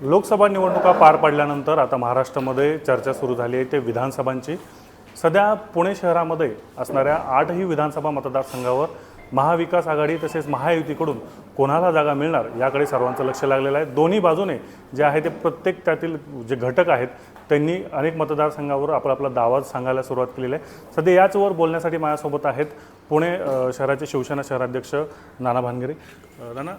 लोकसभा निवडणुका पार पडल्यानंतर आता महाराष्ट्रामध्ये चर्चा सुरू झाली आहे ते विधानसभांची. सध्या पुणे शहरामध्ये असणाऱ्या आठही विधानसभा मतदारसंघावर महाविकास आघाडी तसेच महायुतीकडून कोणाला जागा मिळणार याकडे सर्वांचं लक्ष लागलेलं आहे. दोन्ही बाजूने जे आहे ते प्रत्येक त्यातील जे घटक आहेत त्यांनी अनेक मतदारसंघावर आपला आपला दावा सांगायला सुरुवात केलेली आहे. सध्या याचवर बोलण्यासाठी माझ्यासोबत आहेत पुणे शहराचे शिवसेना शहराध्यक्ष नाना भानगिरे नाना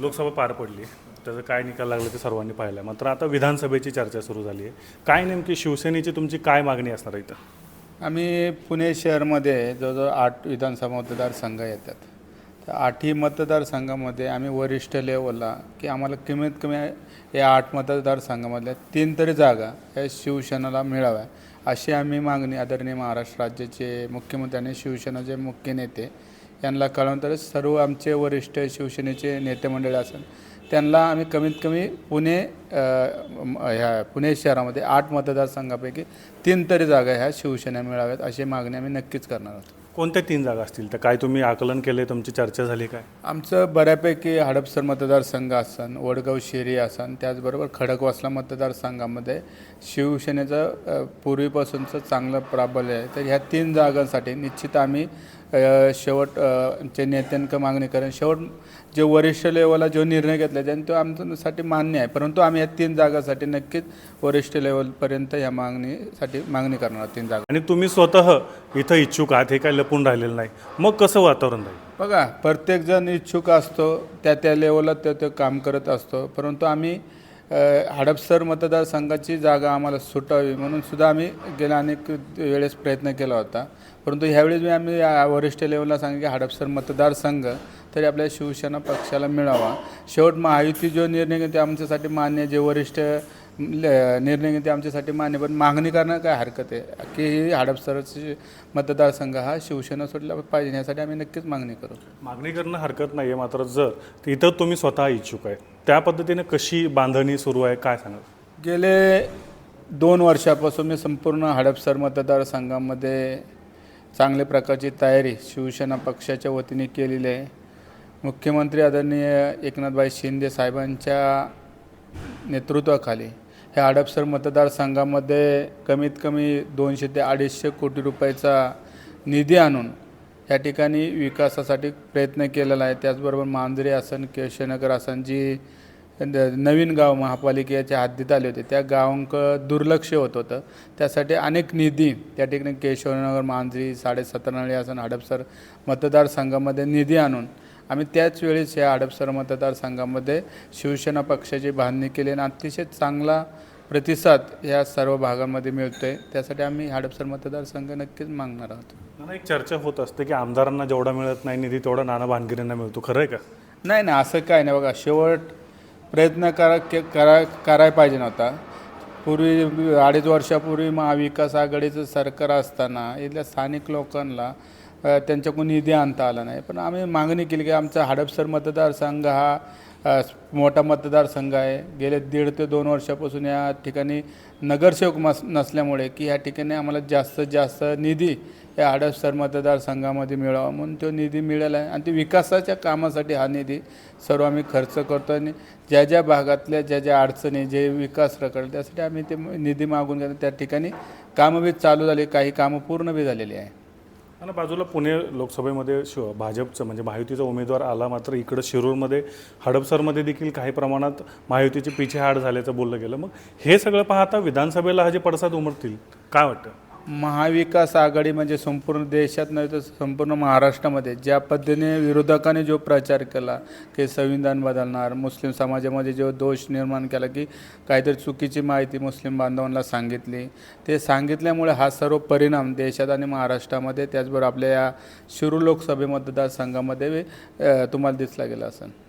लोकसभा पार पडली. त्याचं काय निकाल लागलं ते सर्वांनी पाहिलं मात्र आता विधानसभेची चर्चा सुरू झाली आहे. काय नेमकी शिवसेनेची तुमची काय मागणी असणार आहे इथं? आम्ही पुणे शहरमध्ये जवळजवळ आठ विधानसभा मतदारसंघ येतात. तर आठही मतदारसंघामध्ये आम्ही वरिष्ठ लेवलला की आम्हाला कमीत कमी या आठ मतदारसंघामधल्या तीन तरी जागा या शिवसेनेला मिळाव्या अशी आम्ही मागणी आदरणीय महाराष्ट्र राज्याचे मुख्यमंत्री आणि शिवसेनेचे मुख्य नेते यांना कळवून सर्व आमचे वरिष्ठ शिवसेनेचे नेते मंडळी असेल त्यांना आम्ही कमीत कमी पुणे ह्या पुणे शहरामध्ये आठ मतदारसंघापैकी तीन तरी जागा ह्या शिवसेना मिळाव्यात अशी मागणी आम्ही नक्कीच करणार आहोत. कोणत्या तीन जागा असतील? तर काय तुम्ही आकलन केले तुमची चर्चा झाली काय? आमचं बऱ्यापैकी हडपसर मतदारसंघ असन वडगाव शेरी असन त्याचबरोबर खडकवासला मतदारसंघामध्ये शिवसेनेचं पूर्वीपासूनचं चांगलं प्राबल्य आहे. तर ह्या तीन जागांसाठी निश्चित आम्ही शेवट चे नेत्यांक मागणी करेन शेवट जे वरिष्ठ लेवलला जो निर्णय घेतला त्याने तो आमच्यासाठी मान्य आहे. परंतु आम्ही या तीन जागासाठी नक्कीच वरिष्ठ लेवलपर्यंत या मागणीसाठी मागणी करणार तीन जागा. आणि तुम्ही स्वतः इथं इच्छुक आहात हे काय लपून राहिलेलं नाही. मग कसं वातावरण राहील? बघा प्रत्येकजण इच्छुक असतो त्या त्या लेवलला त्यो ते काम करत असतो. परंतु आम्ही हडपसर मतदारसंघाची जागा आम्हाला सुटावी म्हणून सुद्धा आम्ही गेल्या अनेक वेळेस प्रयत्न केला होता. परंतु ह्यावेळेस मी आम्ही या वरिष्ठ लेवलला सांगितलं की हडपसर मतदारसंघ तरी आपल्या शिवसेना पक्षाला मिळावा. शेवट महायुती जो निर्णय घेते आमच्यासाठी मान्य जे वरिष्ठ निर्णय घेते आमच्यासाठी मान्य पण मागणी करणं काय हरकत आहे? की ही हडपसरची मतदारसंघ हा शिवसेना सोडला पाहिजे यासाठी आम्ही नक्कीच मागणी करू. मागणी करणं हरकत नाही आहे मात्र जर इथं तुम्ही स्वतः इच्छुक आहे त्या पद्धतीने कशी बांधणी सुरू आहे काय सांगाल? गेले दोन वर्षापासून मी संपूर्ण हडपसर मतदारसंघामध्ये चांगल्या प्रकारची तयारी शिवसेना पक्षाच्या वतीने केलेली आहे. मुख्यमंत्री आदरणीय एकनाथभाई शिंदे साहेबांच्या नेतृत्वाखाली ह्या हडपसर मतदारसंघामध्ये कमीत कमी दोनशे ते अडीचशे कोटी रुपयाचा निधी आणून या ठिकाणी विकासासाठी प्रयत्न केलेला आहे. त्याचबरोबर मांजरे आसन केशवनगर आसन जी न- नवीन गाव महापालिकेच्या हद्दीत आले होते त्या गावांक दुर्लक्ष होत होतं. त्यासाठी अनेक निधी त्या ठिकाणी केशवनगर मांजरी साडेसतरानळी आसन हडपसर मतदारसंघामध्ये निधी आणून आम्ही त्याच वेळेस या हडपसर मतदारसंघामध्ये शिवसेना पक्षाची बांधणी केली आणि अतिशय चांगला प्रतिसाद या सर्व भागांमध्ये मिळतो आहे त्यासाठी आम्ही हडपसर मतदारसंघ नक्कीच मागणार आहोत. नाना एक चर्चा होत असते की आमदारांना जेवढा मिळत नाही निधी तेवढा नाना भानगिरींना मिळतो. खरं आहे का? नाही ना असं काय नाही. बघा शेवट प्रयत्न करा के करा करायला पाहिजे नव्हता. पूर्वी अडीच वर्षापूर्वी महाविकास आघाडीचं सरकार असताना इथल्या स्थानिक लोकांना त्यांच्याकडून निधी आणता आला नाही. पण आम्ही मागणी केली की आमचा हडपसर मतदारसंघ हा मोठा मतदारसंघ आहे. गेले दीड ते दोन वर्षापासून या ठिकाणी नगरसेवक मस नसल्यामुळे की या ठिकाणी आम्हाला जास्तीत जास्त निधी या हडपसर मतदारसंघामध्ये मिळावा म्हणून तो निधी मिळाला आहे. आणि ते विकासाच्या कामासाठी हा निधी सर्व आम्ही खर्च करतो आणि ज्या ज्या भागातल्या ज्या ज्या अडचणी जे विकास रकड त्यासाठी आम्ही ते निधी मागून घेतो. त्या ठिकाणी कामं बी चालू झाली काही कामं पूर्ण बी झालेली आहे. आणि बाजूला पुणे लोकसभेमध्ये शिव भाजपचं म्हणजे महायुतीचा उमेदवार आला मात्र इकडं शिरूरमध्ये हडपसरमध्ये देखील काही प्रमाणात महायुतीची पिछेहाट झाल्याचं बोललं गेलं. मग हे सगळं पाहता विधानसभेला हा जे पडसाद उमटतील काय वाटतं? महाविकास आघाडी म्हणजे संपूर्ण देशात नाही तर संपूर्ण महाराष्ट्रामध्ये ज्या पद्धतीने विरोधकाने जो प्रचार केला की संविधान बदलणार मुस्लिम समाजामध्ये जो दोष निर्माण केला की काहीतरी चुकीची माहिती मुस्लिम बांधवांना सांगितली ते सांगितल्यामुळे हा सर्व परिणाम देशात आणि महाराष्ट्रामध्ये त्याचबरोबर आपल्या या शिरू लोकसभे मतदारसंघामध्ये तुम्हाला दिसला गेला असेल.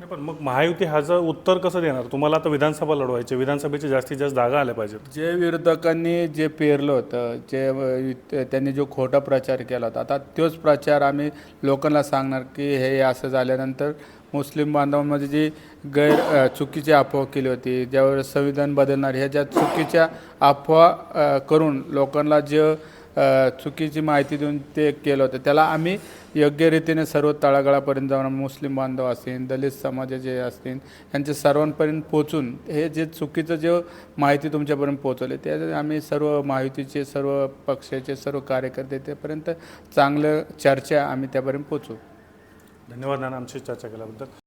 नाही पण मग महायुती ह्याचं उत्तर कसं देणार? तुम्हाला आता विधानसभा लढवायची विधानसभेची जास्तीत जास्त जागा आल्या पाहिजेत. जे विरोधकांनी जे पेरलं होतं जे त्यांनी जो खोटा प्रचार केला होता आता तोच प्रचार आम्ही लोकांना सांगणार की हे असं झाल्यानंतर मुस्लिम बांधवांमध्ये जी गैर चुकीची अफवा केली होती ज्यावेळेस संविधान बदलणार ह्या ज्या चुकीच्या अफवा करून लोकांना जे चुकीची माहिती देऊन ते केलं होतं. त्याला आम्ही योग्य रीतीने सर्व तळागाळापर्यंत जाऊन मुस्लिम बांधव असतील दलित समाजाचे असतील यांचे सर्वांपर्यंत पोचून हे जे चुकीचं जे माहिती तुमच्यापर्यंत पोचवले ते आम्ही सर्व माहितीचे सर्व पक्षाचे सर्व कार्यकर्ते त्यापर्यंत चांगलं चर्चा आम्ही त्यापर्यंत पोचू धन्यवाद नाना आमची चर्चा केल्याबद्दल.